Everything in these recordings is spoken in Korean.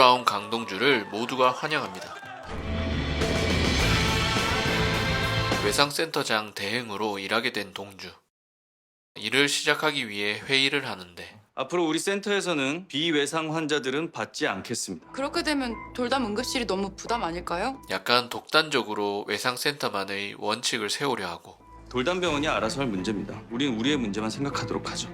돌아온 강동주를 모두가 환영합니다. 외상센터장 대행으로 일하게 된 동주. 일을 시작하기 위해 회의를 하는데 앞으로 우리 센터에서는 비외상 환자들은 받지 않겠습니다. 그렇게 되면 돌담 응급실이 너무 부담 아닐까요? 약간 독단적으로 외상센터만의 원칙을 세우려 하고 돌담병원이 알아서 할 문제입니다. 우린 우리의 문제만 생각하도록 하죠.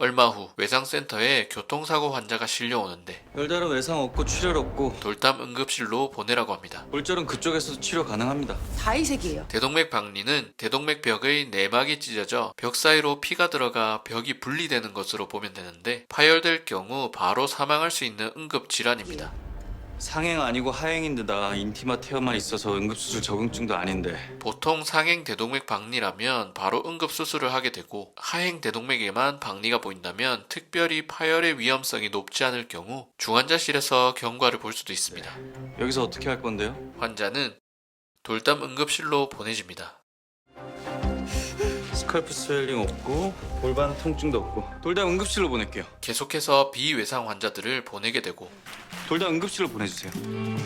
얼마 후 외상센터에 교통사고 환자가 실려오는데 별다른 외상 없고 출혈 없고 돌담 응급실로 보내라고 합니다. 골절은 그쪽에서도 치료 가능합니다. 다이색이에요. 대동맥 박리는 대동맥 벽의 내막이 찢어져 벽 사이로 피가 들어가 벽이 분리되는 것으로 보면 되는데 파열될 경우 바로 사망할 수 있는 응급 질환입니다. 상행 아니고 하행인데다 인티마 태어만 있어서 응급수술 적응증도 아닌데 보통 상행 대동맥 박리라면 바로 응급 수술을 하게 되고 하행 대동맥에만 박리가 보인다면 특별히 파열의 위험성이 높지 않을 경우 중환자실에서 경과를 볼 수도 있습니다. 여기서 어떻게 할 건데요? 환자는 돌담 응급실로 보내집니다. 스칼프 스웰링 없고 골반 통증도 없고 돌담 응급실로 보낼게요. 계속해서 비외상 환자들을 보내게 되고 돌담 응급실로 보내주세요.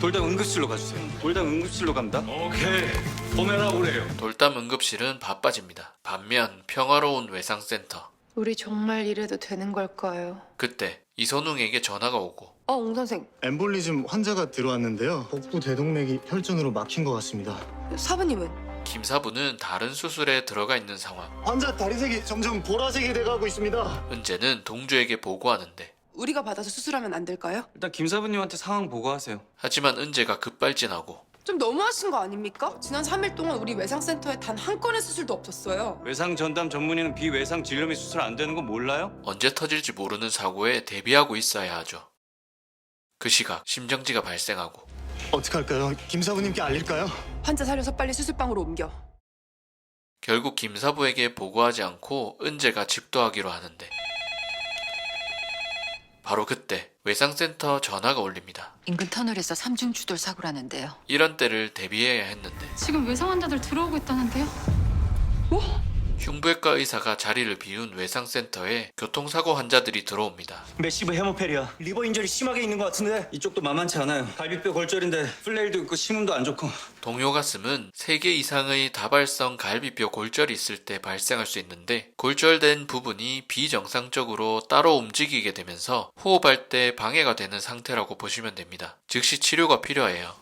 돌담 응급실로 가주세요. 돌담 응급실로 간다. 오케이 보내라 그래요 돌담 응급실은 바빠집니다. 반면 평화로운 외상센터. 우리 정말 이래도 되는 걸까요? 그때 이선웅에게 전화가 오고 어, 옹 선생. 엠볼리즘 환자가 들어왔는데요. 복부 대동맥이 혈전으로 막힌 것 같습니다. 사부님은 김사부는 다른 수술에 들어가 있는 상황. 환자 다리색이 점점 보라색이 돼가고 있습니다. 은재는 동주에게 보고하는데 우리가 받아서 수술하면 안 될까요? 일단 김사부님한테 상황 보고하세요. 하지만 은재가 급발진하고 좀 너무하신 거 아닙니까? 지난 3일 동안 우리 외상센터에 단 한 건의 수술도 없었어요. 외상 전담 전문의는 비외상 진료 및 수술 안 되는 거 몰라요? 언제 터질지 모르는 사고에 대비하고 있어야 하죠. 그 시각 심정지가 발생하고 어떻게 할까요? 김사부님께 알릴까요? 환자 살려서 빨리 수술방으로 옮겨. 결국 김사부에게 보고하지 않고 은재가 집도하기로 하는데 바로 그때 외상센터 전화가 울립니다. 인근 터널에서 삼중 추돌 사고라는데요. 이런 때를 대비해야 했는데 지금 외상 환자들 들어오고 있다는데요? 흉부외과 의사가 자리를 비운 외상센터에 교통사고 환자들이 들어옵니다. 메시브 헤모페리아 리버 인절이 심하게 있는 것 같은데 이쪽도 만만치 않아요. 갈비뼈 골절인데 플레일도 있고 심음도 안 좋고 동요 가슴은 3개 이상의 다발성 갈비뼈 골절이 있을 때 발생할 수 있는데 골절된 부분이 비정상적으로 따로 움직이게 되면서 호흡할 때 방해가 되는 상태라고 보시면 됩니다. 즉시 치료가 필요해요.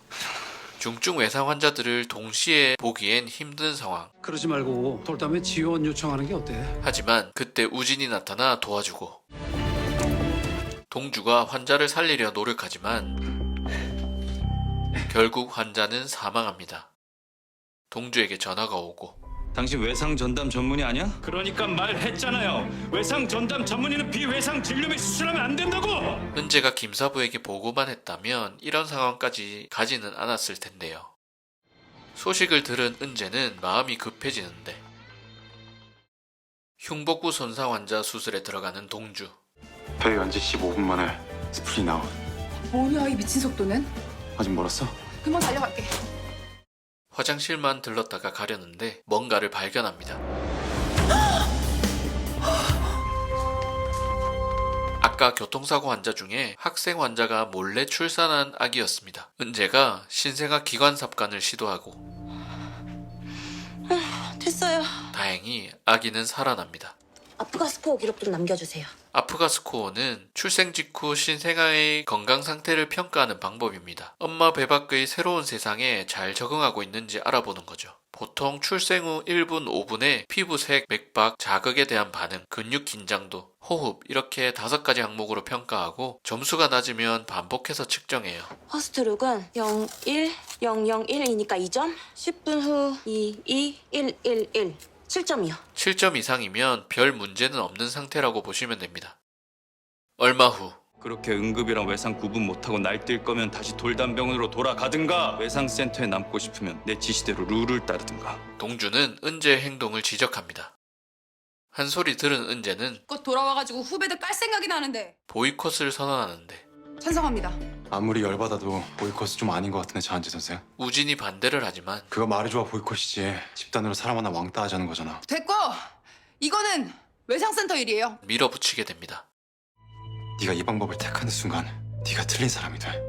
중증 외상 환자들을 동시에 보기엔 힘든 상황. 그러지 말고 돌담에 지원 요청하는 게 어때? 하지만 그때 우진이 나타나 도와주고 동주가 환자를 살리려 노력하지만 결국 환자는 사망합니다. 동주에게 전화가 오고 당신 외상 전담 전문의 아니야? 그러니까 말했잖아요 외상 전담 전문의는 비외상 진료 및 수술하면 안 된다고 은재가 김사부에게 보고만 했다면 이런 상황까지 가지는 않았을 텐데요. 소식을 들은 은재는 마음이 급해지는데 흉복부 손상 환자 수술에 들어가는 동주 폐 연지 15분 만에 스프린 아웃. 뭐냐 이 미친 속도는? 아직 멀었어? 금방 달려갈게. 화장실만 들렀다가 가려는데 뭔가를 발견합니다. 아까 교통사고 환자 중에 학생 환자가 몰래 출산한 아기였습니다. 은재가 신생아 기관 삽관을 시도하고 됐어요. 다행히 아기는 살아납니다. 아프가 스코어 기록 좀 남겨주세요. 아프가 스코어는 출생 직후 신생아의 건강 상태를 평가하는 방법입니다. 엄마 배 밖의 새로운 세상에 잘 적응하고 있는지 알아보는 거죠. 보통 출생 후 1분, 5분에 피부색, 맥박, 자극에 대한 반응, 근육 긴장도, 호흡 이렇게 다섯 가지 항목으로 평가하고 점수가 낮으면 반복해서 측정해요. 허스트룩은 0, 1, 0, 0, 1이니까 2점. 10분 후 2, 2, 1, 1, 1. 7점이요. 7점 이상이면 별 문제는 없는 상태라고 보시면 됩니다. 얼마 후 그렇게 응급이랑 외상 구분 못하고 날뛸 거면 다시 돌담병원으로 돌아가든가 외상센터에 남고 싶으면 내 지시대로 룰을 따르든가 동주는 은재의 행동을 지적합니다. 한 소리 들은 은재는 곧 돌아와가지고 후배들 깔 생각이 나는데 보이콧을 선언하는데 찬성합니다. 아무리 열받아도 보이콧은 좀 아닌 것 같은데 자한지 선생. 우진이 반대를 하지만 그거 말이 좋아 보이콧이지. 집단으로 사람 하나 왕따 하자는 거잖아. 됐고 이거는 외상센터 일이에요. 밀어붙이게 됩니다. 네가 이 방법을 택하는 순간 네가 틀린 사람이 돼.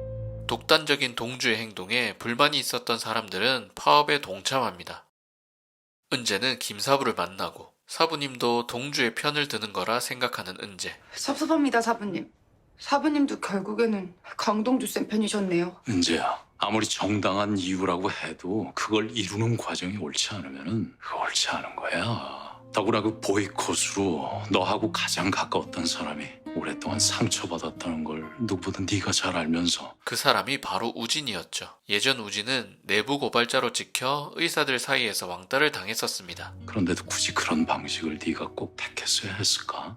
독단적인 동주의 행동에 불만이 있었던 사람들은 파업에 동참합니다. 은재는 김사부를 만나고 사부님도 동주의 편을 드는 거라 생각하는 은재. 섭섭합니다, 사부님. 사부님도 결국에는 강동주 쌤 편이셨네요. 은재야, 아무리 정당한 이유라고 해도 그걸 이루는 과정이 옳지 않으면은 그 옳지 않은 거야. 더구나 그 보이콧으로 너하고 가장 가까웠던 사람이 오랫동안 상처받았다는 걸 누구보다 네가 잘 알면서 그 사람이 바로 우진이었죠. 예전 우진은 내부 고발자로 찍혀 의사들 사이에서 왕따를 당했었습니다. 그런데도 굳이 그런 방식을 네가 꼭 택했어야 했을까?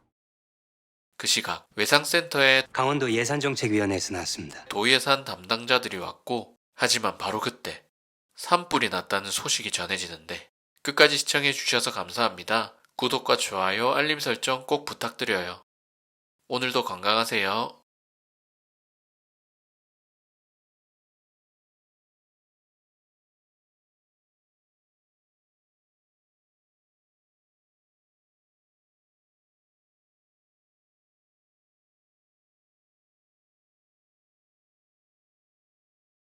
그 시각 외상센터에 강원도 예산정책위원회에서 나왔습니다. 도예산 담당자들이 왔고 하지만 바로 그때 산불이 났다는 소식이 전해지는데 끝까지 시청해 주셔서 감사합니다. 구독과 좋아요, 알림 설정 꼭 부탁드려요. 오늘도 건강하세요.